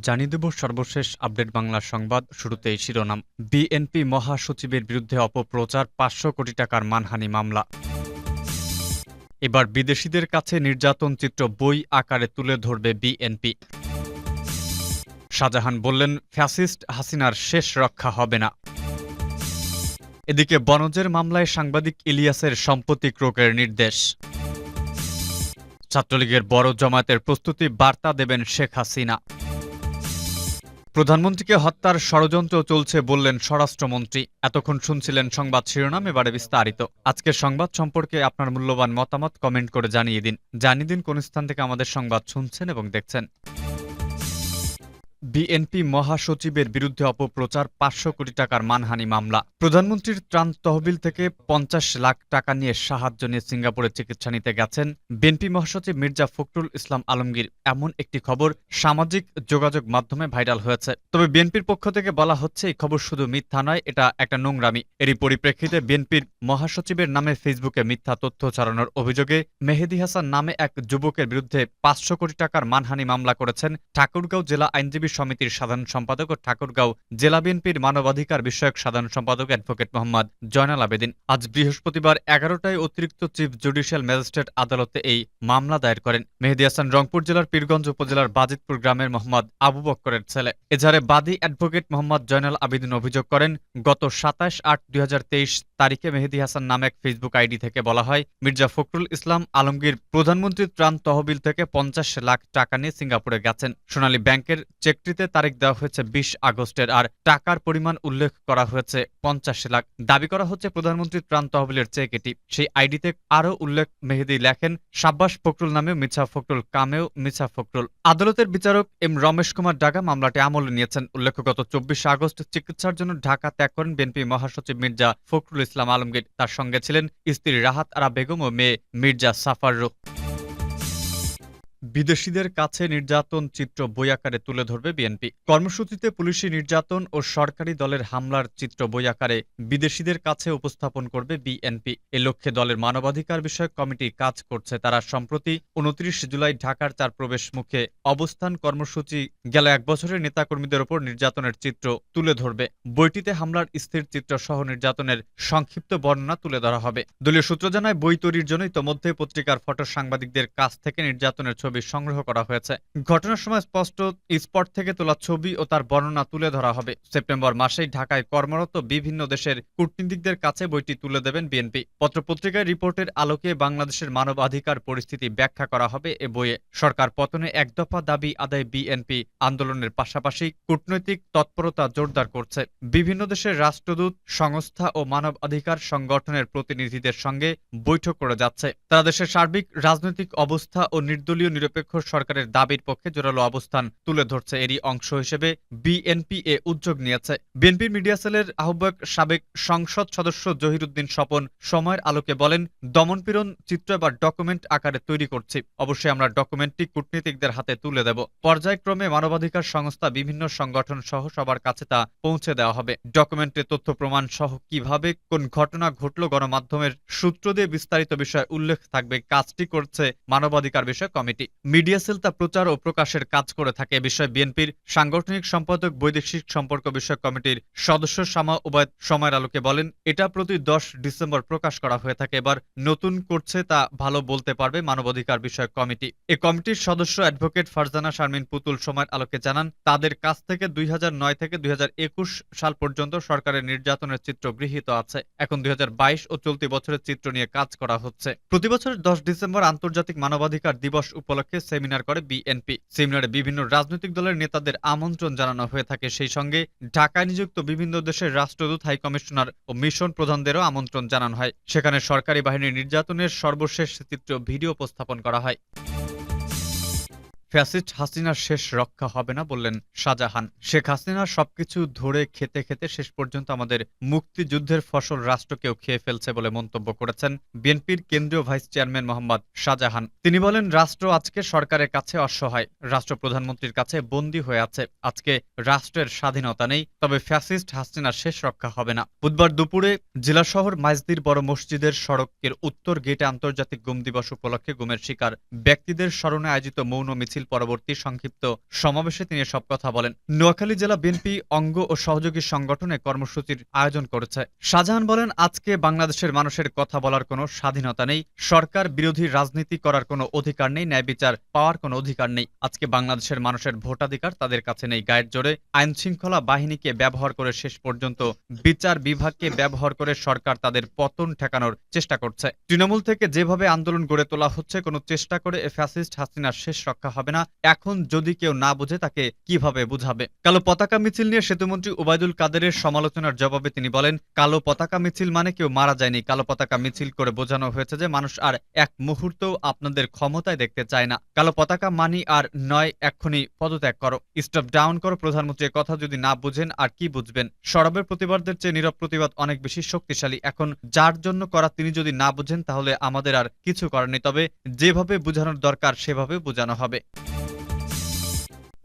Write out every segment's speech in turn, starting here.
জানিয়ে দেব সর্বশেষ আপডেট বাংলা সংবাদ শুরুতেই শিরোনাম। বিএনপি মহাসচিবের বিরুদ্ধে অপপ্রচার, পাঁচশো কোটি টাকার মানহানি মামলা। এবার বিদেশিদের কাছে নির্যাতন চিত্র বই আকারে তুলে ধরবে বিএনপি। শাহজাহান বললেন, ফ্যাসিস্ট হাসিনার শেষ রক্ষা হবে না। এদিকে বনজের মামলায় সাংবাদিক ইলিয়াসের সম্পত্তি ক্রোকের নির্দেশ। ছাত্রলীগের বড় জমায়েতের প্রস্তুতি বার্তা দেবেন শেখ হাসিনা। প্রধানমন্ত্রীকে হত্যার ষড়যন্ত্র চলছে বললেন স্বরাষ্ট্রমন্ত্রী। এতক্ষণ শুনছিলেন সংবাদ শিরোনাম, এবারে বিস্তারিত। আজকের সংবাদ সম্পর্কে আপনার মূল্যবান মতামত কমেন্ট করে জানিয়ে দিন। জানিয়ে দিন কোন স্থান থেকে আমাদের সংবাদ শুনছেন এবং দেখছেন। বিএনপি মহাসচিবের বিরুদ্ধে অপপ্রচার পাঁচশো কোটি টাকার মানহানি মামলা। প্রধানমন্ত্রীর ত্রাণ তহবিল থেকে পঞ্চাশ লাখ টাকা নিয়ে সাহায্য নিয়ে সিঙ্গাপুরে চিকিৎসা নিতে গেছেন বিএনপি মহাসচিব মির্জা ফখরুল ইসলাম আলমগীর। এমন একটি খবর সামাজিক যোগাযোগ মাধ্যমে ভাইরাল হয়েছে। তবে বিএনপির পক্ষ থেকে বলা হচ্ছে, এই খবর শুধু মিথ্যা নয়, এটা একটা নোংরামি। এরই পরিপ্রেক্ষিতে বিএনপির মহাসচিবের নামে ফেসবুকে মিথ্যা তথ্য ছড়ানোর অভিযোগে মেহেদি হাসান নামে এক যুবকের বিরুদ্ধে পাঁচশো কোটি টাকার মানহানি মামলা করেছেন ঠাকুরগাঁও জেলা আইনজীবী সমিতির সাধারণ সম্পাদক ও ঠাকুরগাঁও জেলা বিএনপির মানবাধিকার বিষয়ক সাধারণ সম্পাদক অ্যাডভোকেট মোহাম্মদ জয়নাল আবেদিন। আজ বৃহস্পতিবার এগারোটায় অতিরিক্ত চিফ জুডিশিয়াল ম্যাজিস্ট্রেট আদালতে এই মামলা দায়ের করেন। মেহেদি হাসান রংপুর জেলার পীরগঞ্জ উপজেলার বাজিতপুর গ্রামের মোহাম্মদ আবু বক্করের ছেলে। এজাহারে বাদী অ্যাডভোকেট মোহাম্মদ জয়নাল আবেদিন অভিযোগ করেন, গত সাতাশ আট দুই তারিখে মেহেদি হাসান নামে এক ফেসবুক আইডি থেকে বলা হয়, মির্জা ফখরুল ইসলাম আলমগীর প্রধানমন্ত্রীর ত্রাণ তহবিল থেকে পঞ্চাশ লাখ টাকা নিয়ে সিঙ্গাপুরে গেছেন। সোনালী ব্যাংকের চেকটিতে তারিখ দেওয়া হয়েছে বিশ আগস্টের আর টাকার পরিমাণ উল্লেখ করা হয়েছে পঞ্চাশ লাখ। দাবি করা হচ্ছে প্রধানমন্ত্রীর ত্রাণ তহবিলের চেক এটি সেই আইডিতে আরও উল্লেখ মেহেদি লেখেন, সাব্বাস ফখরুল নামেও মিছা ফখরুল কামেও মিছা ফখরুল। আদালতের বিচারক এম রমেশ কুমার ডাগা মামলাটি আমলে নিয়েছেন। উল্লেখ্য, গত চব্বিশে আগস্ট চিকিৎসার জন্য ঢাকা ত্যাগ করেন বিএনপি মহাসচিব মির্জা ফখরুল ইসলাম আলমগীর। তার সঙ্গে ছিলেন স্ত্রী রাহাত আরা বেগম ও মেয়ে মির্জা সাফার রুখ। বিদেশিদের কাছে নির্যাতন চিত্র বই আকারে তুলে ধরবে বিএনপি। কর্মসূচিতে পুলিশি নির্যাতন ও সরকারি দলের হামলার চিত্র বই আকারে বিদেশিদের কাছে উপস্থাপন করবে বিএনপি। এ লক্ষ্যে দলের মানবাধিকার বিষয়ক কমিটি কাজ করছে। তারা সম্প্রতি উনত্রিশ জুলাই ঢাকার চার প্রবেশ মুখে অবস্থান কর্মসূচি গেল এক বছরের নেতাকর্মীদের ওপর নির্যাতনের চিত্র তুলে ধরবে। বইটিতে হামলার স্থির চিত্র সহ নির্যাতনের সংক্ষিপ্ত বর্ণনা তুলে ধরা হবে। দলীয় সূত্র জানায়, বই তৈরির জন্য ইতোমধ্যে পত্রিকার ফটো সাংবাদিকদের কাছ থেকে নির্যাতনের ছবি সংগ্রহ করা হয়েছে। ঘটনার সময় স্পষ্ট স্পট থেকে তোলা ছবি ও তার বর্ণনা তুলে ধরা হবে। সেপ্টেম্বর মাসেই ঢাকায় কর্মরত বিভিন্ন দেশের কূটনীতিকদের কাছে বইটি তুলে দেবেন বিএনপি। পত্রপত্রিকায় রিপোর্টের আলোকে বাংলাদেশের মানবাধিকার পরিস্থিতি ব্যাখ্যা করা হবে এ বইয়ে। সরকার পতনে একদফা দাবি আদায় বিএনপি আন্দোলনের পাশাপাশি কূটনৈতিক তৎপরতা জোরদার করছে। বিভিন্ন দেশের রাষ্ট্রদূত, সংস্থা ও মানবাধিকার সংগঠনের প্রতিনিধিদের সঙ্গে বৈঠক করে যাচ্ছে। তারা দেশের সার্বিক, রাজনৈতিক অবস্থা ও নির্দলীয় নিরপেক্ষ সরকারের দাবির পক্ষে জোরালো অবস্থান তুলে ধরছে এরই অংশ হিসেবে বিএনপি এ উদ্যোগ নিয়েছে। বিএনপির মিডিয়া সেলের আহ্বায়ক সাবেক সংসদ সদস্য জহিরুদ্দিন স্বপন সময়ের আলোকে বলেন, দমনপীড়ন চিত্র এবার ডকুমেন্ট আকারে তৈরি করছি। অবশ্যই আমরা ডকুমেন্টটি কূটনীতিকদের হাতে তুলে দেব। পর্যায়ক্রমে মানবাধিকার সংস্থা বিভিন্ন সংগঠন সহ সবার কাছে তা পৌঁছে দেওয়া হবে। ডকুমেন্টে তথ্য প্রমাণ সহ কীভাবে কোন ঘটনা ঘটল গণমাধ্যমের সূত্র দিয়ে বিস্তারিত বিষয় উল্লেখ থাকবে কাজটি করছে মানবাধিকার বিষয় কমিটি। মিডিয়া সেল তা প্রচার ও প্রকাশের কাজ করে থাকে। এ বিষয়ে বিএনপির সাংগঠনিক সম্পাদক, বৈদেশিক সম্পর্ক বিষয়ক কমিটির সদস্য শামা ওবায়দ সময়ের আলোকে বলেন, এটা প্রতি দশ ডিসেম্বর প্রকাশ করা হয়ে থাকে। এবার নতুন করছে তা ভালো বলতে পারবে মানবাধিকার বিষয়ক কমিটি। এ কমিটির সদস্য অ্যাডভোকেট ফারজানা শারমিন পুতুল সময়ের আলোকে জানান, তাদের কাছ থেকে দুই হাজার নয় থেকে দুই হাজার একুশ সাল পর্যন্ত সরকারের নির্যাতনের চিত্র গৃহীত আছে। এখন দুই হাজার বাইশ ও চলতি বছরের চিত্র নিয়ে কাজ করা হচ্ছে। প্রতি বছরের দশ ডিসেম্বর আন্তর্জাতিক মানবাধিকার দিবস উপলক্ষে সেমিনার করে বিএনপি। সেমিনারে বিভিন্ন রাজনৈতিক দলের নেতাদের আমন্ত্রণ জানানো হয়ে থাকে। সেই সঙ্গে ঢাকায় নিযুক্ত বিভিন্ন দেশের রাষ্ট্রদূত, হাই কমিশনার ও মিশন প্রধানদেরও আমন্ত্রণ জানানো হয়। সেখানে সরকারি বাহিনীর নির্যাতনের সর্বশেষ চিত্র ভিডিও উপস্থাপন করা হয়। ফ্যাসিস্ট হাসিনার শেষ রক্ষা হবে না বললেন শাহজাহান। শেখ হাসিনা সবকিছু ধরে খেতে খেতে শেষ পর্যন্ত আমাদের মুক্তিযুদ্ধের ফসল রাষ্ট্রকেও খেয়ে ফেলছে বলে মন্তব্য করেছেন বিএনপির কেন্দ্রীয় ভাইস চেয়ারম্যান মোহাম্মদ শাহজাহান। তিনি বলেন, রাষ্ট্র আজকে সরকারের কাছে অসহায়, রাষ্ট্র প্রধানমন্ত্রীর কাছে বন্দী হয়ে আছে। আজকে রাষ্ট্রের স্বাধীনতা নেই, তবে ফ্যাসিস্ট হাসিনার শেষ রক্ষা হবে না। বুধবার দুপুরে জেলা শহর মাইজদির বড় মসজিদের সড়কের উত্তর গেটে আন্তর্জাতিক গুম দিবস উপলক্ষে গুমের শিকার। ব্যক্তিদের স্মরণে আয়োজিত মৌন মিছিল পরবর্তী সংক্ষিপ্ত সমাবেশে তিনি সব কথা বলেন। নোয়াখালী জেলা বিএনপি অঙ্গ ও সহযোগী সংগঠনে কর্মসূচির আয়োজন করেছে। শাহজাহান বলেন, আজকে বাংলাদেশের মানুষের কথা বলার কোনো স্বাধীনতা নেই, সরকার বিরোধী রাজনীতি করার কোনো অধিকার নেই, ন্যায় বিচার পাওয়ার কোনো অধিকার নেই। আজকে বাংলাদেশের মানুষের ভোটাধিকার তাদের কাছে নেই, গায়ের জোরে আইন শৃঙ্খলা বাহিনীকে ব্যবহার করে শেষ পর্যন্ত বিচার বিভাগকে ব্যবহার করে সরকার তাদের পতন ঠেকানোর চেষ্টা করছে। তৃণমূল থেকে যেভাবে আন্দোলন গড়ে তোলা হচ্ছে, কোনো চেষ্টা করে এ ফ্যাসিস্ট হাসিনার শেষ রক্ষা হবে না। এখন যদি কেউ না বুঝে, তাকে কীভাবে বুঝাবে? কালো পতাকা মিছিল নিয়ে সেতুমন্ত্রী ওবায়দুল কাদেরের সমালোচনার জবাবে তিনি বলেন, কালো পতাকা মিছিল মানে কেউ মারা যায়নি। কালো পতাকা মিছিল করে বোঝানো হয়েছে যে মানুষ আর এক মুহূর্তও আপনাদের ক্ষমতায় দেখতে চায় না। কালো পতাকা মানি আর নয়, এক্ষুনি পদত্যাগ করো। স্টপ ডাউন করো প্রধানমন্ত্রী কথা যদি না বুঝেন, আর কি বুঝবেন? সরবের প্রতিবাদদের চেয়ে নীরব প্রতিবাদ অনেক বেশি শক্তিশালী। এখন যার জন্য করা তিনি যদি না বুঝেন, তাহলে আমাদের আর কিছু করার নেই। তবে যেভাবে বোঝানোর দরকার, সেভাবে বোঝানো হবে।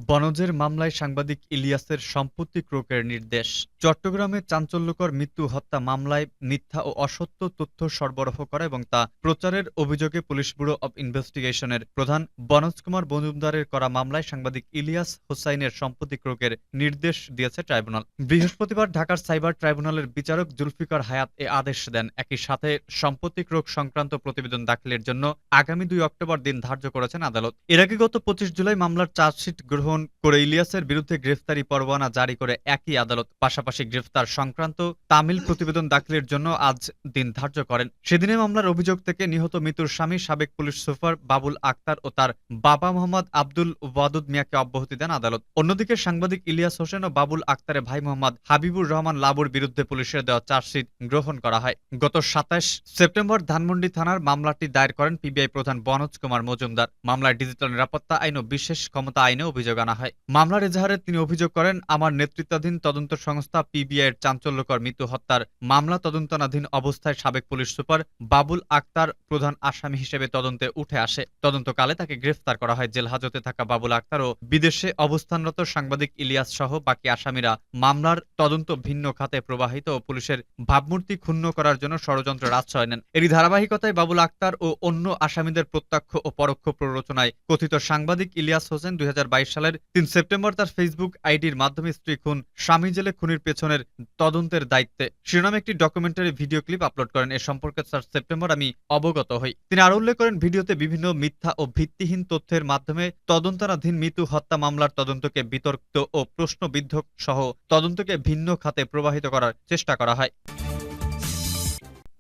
বনজের মামলায় সাংবাদিক ইলিয়াসের সম্পত্তি ক্রোকের নির্দেশ। চট্টগ্রামে চাঞ্চল্যকর মৃত্যু হত্যা মামলায় মিথ্যা ও অসত্য তথ্য সরবরাহ করা এবং তা প্রচারের অভিযোগে পুলিশ ব্যুরো অব ইনভেস্টিগেশনের প্রধান বনজ কুমার মজুমদারের করা মামলায় সাংবাদিক ইলিয়াস হোসাইনের সম্পত্তি ক্রোকের নির্দেশ দিয়েছে ট্রাইব্যুনাল। বৃহস্পতিবার ঢাকার সাইবার ট্রাইব্যুনালের বিচারক জুলফিকার হায়াত এ আদেশ দেন। একই সাথে সম্পত্তি ক্রোক সংক্রান্ত প্রতিবেদন দাখিলের জন্য আগামী দুই অক্টোবর দিন ধার্য করেছেন আদালত। এর আগে গত পঁচিশ জুলাই মামলার চার্জশিট গ্রহণ করে ইলিয়াসের বিরুদ্ধে গ্রেফতারি পরোয়ানা জারি করে একই আদালত। পাশাপাশি গ্রেফতার সংক্রান্ত তামিল প্রতিবেদন দাখিলের জন্য আজ দিন ধার্য করেন। সেদিনে মামলার অভিযোগ থেকে নিহত মৃত্যুর স্বামী সাবেক পুলিশ সুপার বাবুল আক্তার ও তার বাবা মোহাম্মদ আব্দুল ওয়াদুদ মিয়াকে অব্যাহতি দেন আদালত। অন্যদিকে সাংবাদিক ইলিয়াস হোসেন ও বাবুল আক্তারের ভাই মোহাম্মদ হাবিবুর রহমান লাবুর বিরুদ্ধে পুলিশের দেওয়া চার্জশিট গ্রহণ করা হয়। গত সাতাশ সেপ্টেম্বর ধানমন্ডি থানার মামলাটি দায়ের করেন পিবিআই প্রধান বনোজ কুমার মজুমদার। মামলায় ডিজিটাল নিরাপত্তা আইন ও বিশেষ ক্ষমতা আইনে অভিযোগ আনা হয়। মামলার এজাহারে তিনি অভিযোগ করেন, আমার নেতৃত্বাধীন তদন্ত সংস্থা পিবিআই এর চাঞ্চল্যকর মৃত্যু হত্যার মামলা তদন্তনাধীন অবস্থায় সাবেক পুলিশ সুপার বাবুল আক্তার প্রধান আসামি হিসেবে তদন্তে উঠে আসে। তদন্তকালে তাকে গ্রেফতার করা হয় জেল হাজতে থাকা বাবুল আক্তার ও বিদেশে অবস্থানরত সাংবাদিক ইলিয়াস সহ বাকি আসামিরা। মামলার তদন্ত ভিন্ন খাতে প্রবাহিত ও পুলিশের ভাবমূর্তি ক্ষুণ্ণ করার জন্য ষড়যন্ত্রের আশ্রয় নেন। এরই ধারাবাহিকতায় বাবুল আক্তার ও অন্য আসামিদের প্রত্যক্ষ ও পরোক্ষ প্ররোচনায় কথিত সাংবাদিক ইলিয়াস হোসেন দুই সালের তিন সেপ্টেম্বর তার ফেসবুক আইডির মাধ্যমে স্ত্রী খুন, স্বামী জেলে খুনির পেছনের তদন্তের দায়িত্বে। শিরোনামে একটি ডকুমেন্টারি ভিডিও ক্লিপ আপলোড করেন, এ সম্পর্কে চার সেপ্টেম্বর আমি অবগত হই। তিনি আরও উল্লেখ করেন, ভিডিওতে বিভিন্ন মিথ্যা ও ভিত্তিহীন তথ্যের মাধ্যমে তদন্তনাধীন মৃত্যু হত্যা মামলার তদন্তকে বিতর্কিত ও প্রশ্নবিদ্ধ সহ তদন্তকে ভিন্ন খাতে প্রবাহিত করার চেষ্টা করা হয়।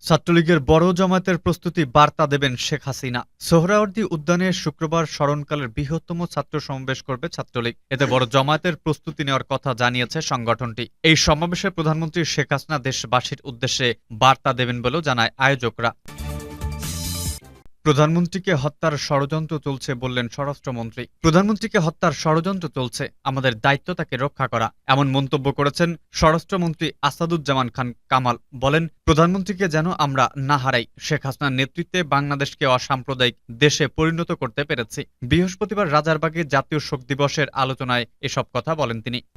ছাত্রলীগের বড় জমায়েতের প্রস্তুতি বার্তা দেবেন শেখ হাসিনা। সোহরাওয়ার্দী উদ্যানে শুক্রবার স্মরণকালের বৃহত্তম ছাত্র সমাবেশ করবে ছাত্রলীগ। এতে বড় জমায়েতের প্রস্তুতি নেওয়ার কথা জানিয়েছে সংগঠনটি। এই সমাবেশে প্রধানমন্ত্রী শেখ হাসিনা দেশবাসীর উদ্দেশ্যে বার্তা দেবেন বলেও জানায় আয়োজকরা। প্রধানমন্ত্রীকে হত্যার ষড়যন্ত্র চলছে বললেন স্বরাষ্ট্রমন্ত্রী। প্রধানমন্ত্রীকে হত্যার ষড়যন্ত্র চলছে, আমাদের দায়িত্ব তাকে রক্ষা করা। এমন মন্তব্য করেছেন স্বরাষ্ট্রমন্ত্রী আসাদুজ্জামান খান কামাল। বলেন, প্রধানমন্ত্রীকে যেন আমরা না হারাই, শেখ হাসিনার নেতৃত্বে বাংলাদেশকে অসাম্প্রদায়িক দেশে পরিণত করতে পেরেছি। বৃহস্পতিবার রাজারবাগে জাতীয় শোক দিবসের আলোচনায় এসব কথা বলেন তিনি।